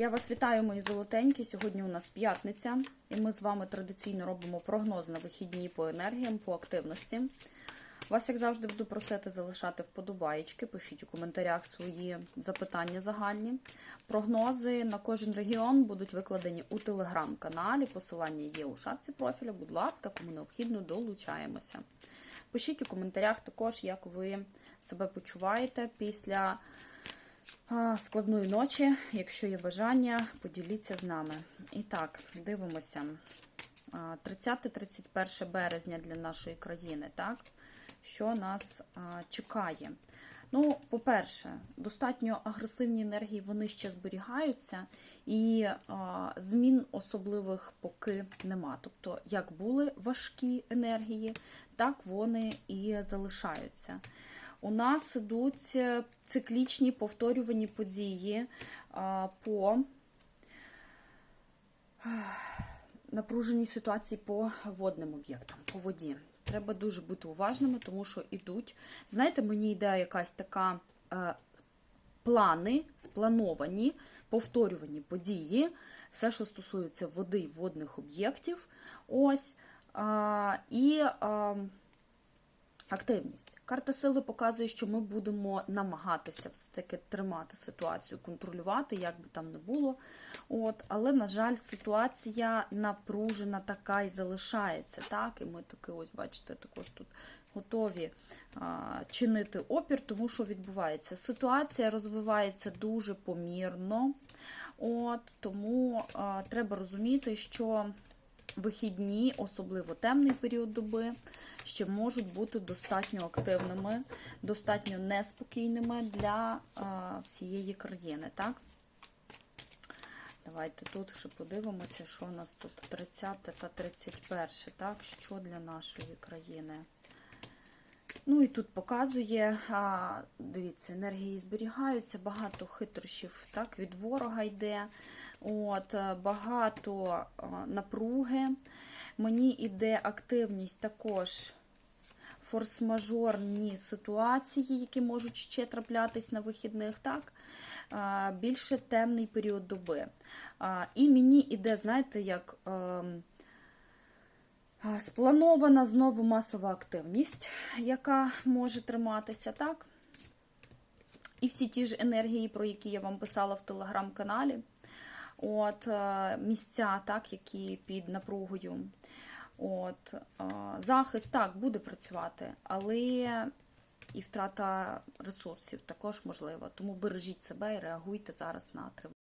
Я вас вітаю, мої золотенькі. Сьогодні у нас п'ятниця, і ми з вами традиційно робимо прогноз на вихідні по енергіям, по активності. Вас, як завжди, буду просити залишати вподобаєчки, пишіть у коментарях свої запитання загальні. Прогнози на кожен регіон будуть викладені у телеграм-каналі. Посилання є у шапці профіля. Будь ласка, кому необхідно, долучаємося. Пишіть у коментарях також, як ви себе почуваєте після складної ночі. Якщо є бажання, поділіться з нами. І так, дивимося. 30-31 березня для нашої країни, так? Що нас чекає? Ну, по-перше, достатньо агресивні енергії вони ще зберігаються, і а, змін особливих поки нема. Тобто, як були важкі енергії, так вони і залишаються. У нас ідуть циклічні повторювані події по напруженій ситуації по водним об'єктам, по воді. Треба дуже бути уважними, тому що йдуть. Знаєте, мені йде якась така е, плани, сплановані, повторювані події, все, що стосується води і водних об'єктів. Ось. Е, і е, активність. Карта сили показує, що ми будемо намагатися все-таки тримати ситуацію, контролювати, як би там не було. От, Але, на жаль, ситуація напружена така і залишається. так, І ми таки, ось, бачите, також тут готові а, чинити опір, тому що відбувається. Ситуація розвивається дуже помірно. От, Тому а, треба розуміти, що вихідні, особливо темний період доби, ще можуть бути достатньо активними, достатньо неспокійними для всієї країни. так? Давайте тут ще подивимося, що у нас тут 30 та 31, так? Що для нашої країни? Ну і тут показує, дивіться, енергії зберігаються, багато хитрощів так, від ворога йде. От, Багато а, напруги. Мені йде активність також форс-мажорні ситуації, які можуть ще траплятись на вихідних. так? А, більше темний період доби. І мені йде, знаєте, як. Спланована знову масова активність, яка може триматися, так? І всі ті ж енергії, про які я вам писала в телеграм-каналі. От, Місця, так, які під напругою. От, Захист так, буде працювати, але і втрата ресурсів також можлива. Тому бережіть себе і реагуйте зараз на тривогу.